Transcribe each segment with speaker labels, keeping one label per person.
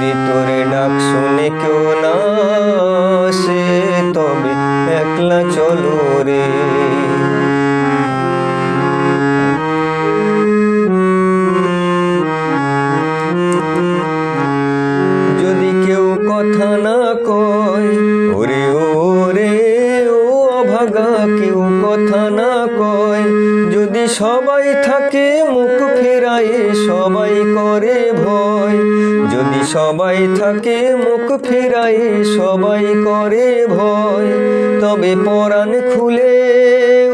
Speaker 1: যদি তোরে ডাক শুনে কেউ না আসে, তবে একলা চলো রে। যদি কেউ কথা না কয়, ওরে ওরে, ও অভাগা, কেউ কথা না কয়। যদি সবাই থাকে মুখ ফেরায়, সবাই করে ভয়। সবাই থাকে মুখ ফেরায়, সবাই করে ভয়। তবে পরাণ খুলে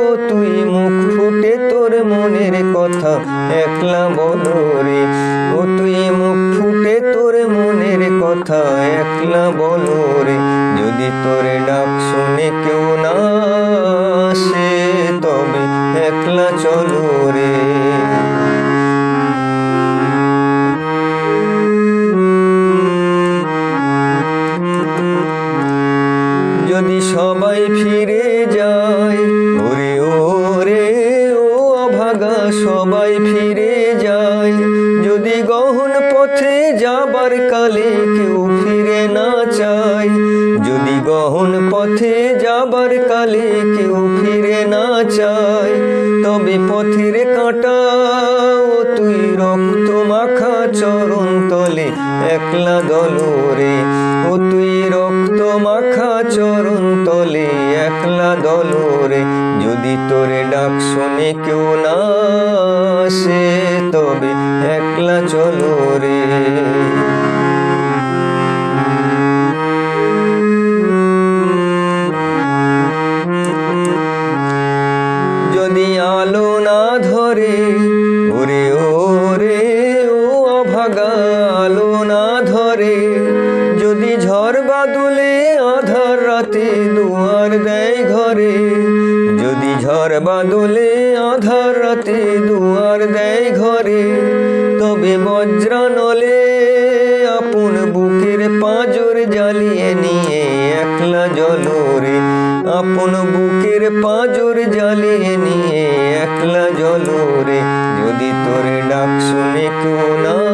Speaker 1: ও তুই মুখ ফুটে তোর মনের কথা একলা বলো রে। ও তুই মুখ ফুটে তোর মনের কথা একলা বলো রে। যদি তোরে ডাক শুনে কেউ ফিরে যায়। ওরে ওরে, ও অভাগা, সবাই ফিরে যায়। যদি গহন পথে যাবার কালে কেউ ফিরে না চায়, যদি গহন পথে যাবার কালে কেউ ফিরে না চায়, তবে পথের কাঁটা তুই রক্ত মাখা চরণ তলে একলা দলরে ও তুই রক্ত মাখা চরণ তলে একলা দলরে, যদি তোরে ডাক শুনে কেউ না আসে, তবে একলা চলো রে। যদি আলো না ধরে ওরে ওরে ও অভাগা দুয়ার দেয় ঘরে, যদি ঝড় বাদলে আধার রাতে দুয়ার দেয় ঘরে, তবে বজ্রানলে আপন বুকের পাঁজর জ্বালিয়ে নিয়ে একলা জলরে, আপন বুকের পাঁজর জ্বালিয়ে নিয়ে একলা জলরে, যদি তোরে ডাক শুনে কেউ না